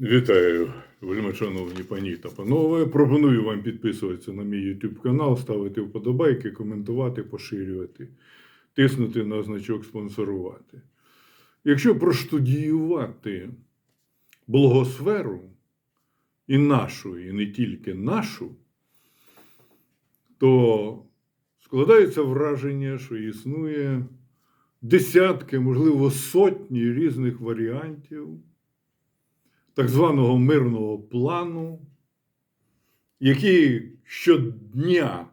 Вітаю, вельмишановні пані та панове. Пропоную вам підписуватися на мій YouTube канал, ставити вподобайки, коментувати, поширювати, тиснути на значок спонсорувати. Якщо проштудіювати блогосферу і нашу, і не тільки нашу, то складається враження, що існує десятки, можливо, сотні різних варіантів так званого мирного плану, які щодня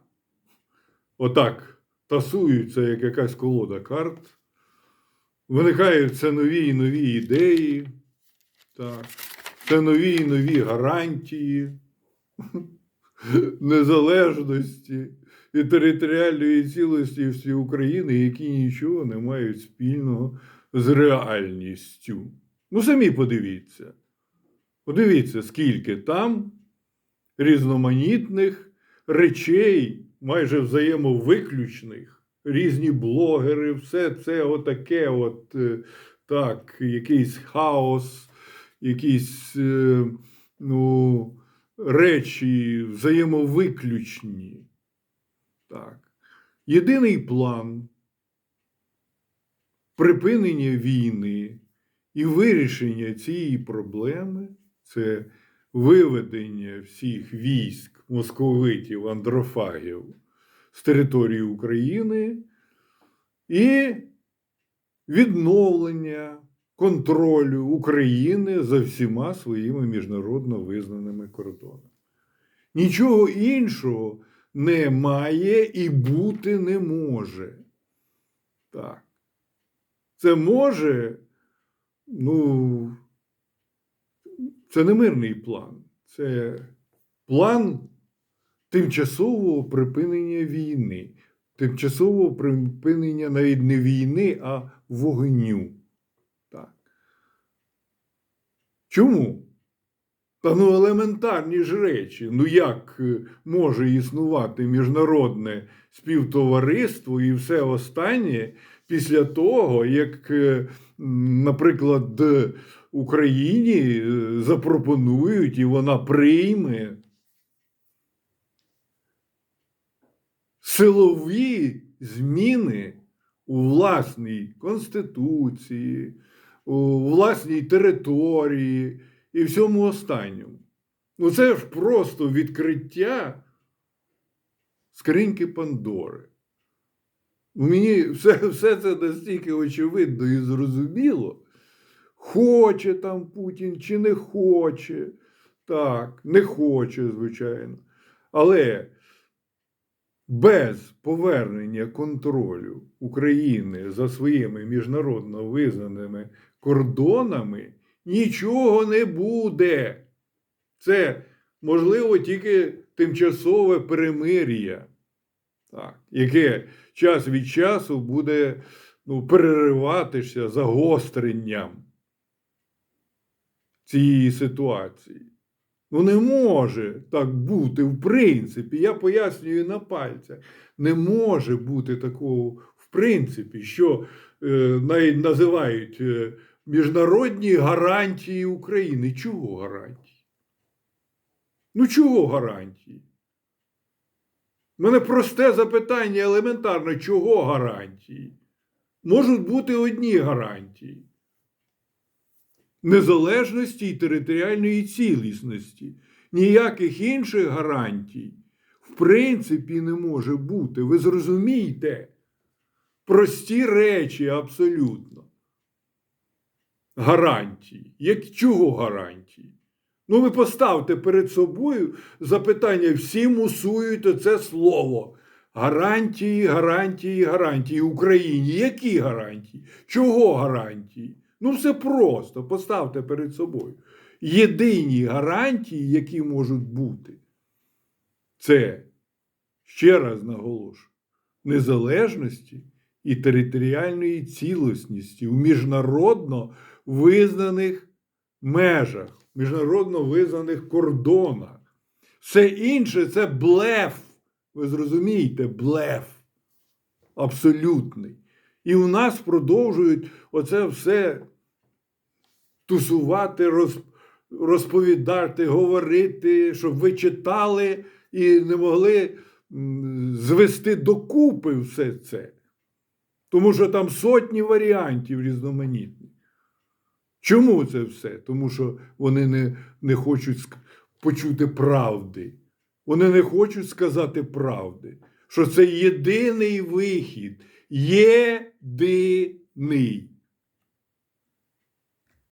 отак тасуються, як якась колода карт, виникають все нові і нові ідеї, так, це нові і нові гарантії незалежності і територіальної цілості України, які нічого не мають спільного з реальністю. Ну, самі подивіться. Подивіться, скільки там різноманітних речей, майже взаємовиключних, різні блогери, все це отаке, от е, так, якийсь хаос, якісь е, ну, речі взаємовиключні. Так. Єдиний план припинення війни і вирішення цієї проблеми це виведення всіх військ московитів, андрофагів з території України і відновлення контролю України за всіма своїми міжнародно визнаними кордонами. Нічого іншого немає і бути не може. Так. Це може, ну, це не мирний план, це план тимчасового припинення війни, тимчасового припинення навіть не війни, а вогню. Так. Чому? Та ну елементарні ж речі. Ну як е, може існувати міжнародне співтовариство і все останнє після того, як, е, наприклад, Україні е, запропонують і вона прийме силові зміни у власній конституції, у власній території і всьому останньому. Ну це ж просто відкриття скриньки Пандори. Мені все, все це настільки очевидно і зрозуміло. Хоче там Путін чи не хоче. Так, не хоче, звичайно. Але без повернення контролю України за своїми міжнародно визнаними кордонами нічого не буде. Це можливо тільки тимчасове перемир'я, яке час від часу буде ну, перериватися загостренням цієї ситуації. Ну, не може так бути, в принципі. Я пояснюю на пальцях. Не може бути такого, в принципі, що е, називають е, міжнародні гарантії України. Чого гарантії? Ну, чого гарантії? У мене просте запитання елементарне, чого гарантії? Можуть бути одні гарантії незалежності і територіальної цілісності. Ніяких інших гарантій, в принципі, не може бути. Ви зрозумієте? Прості речі абсолютно. Гарантії. Як чого гарантії? Ну, ви поставте перед собою запитання, всі мусують оце слово. Гарантії, гарантії, гарантії Україні. Які гарантії? Чого гарантії? Ну, все просто. Поставте перед собою. Єдині гарантії, які можуть бути, це, ще раз наголошую, незалежності і територіальної цілісності у міжнародно визнаних межах, міжнародно визнаних кордонах. Все інше це блеф. Ви зрозумієте, блеф. Абсолютний. І у нас продовжують оце все тусувати, розповідати, говорити, щоб ви читали і не могли звести докупи все це. Тому що там сотні варіантів різноманітних. Чому це все? Тому що вони не, не хочуть почути правди. Вони не хочуть сказати правди, що це єдиний вихід. Єдиний.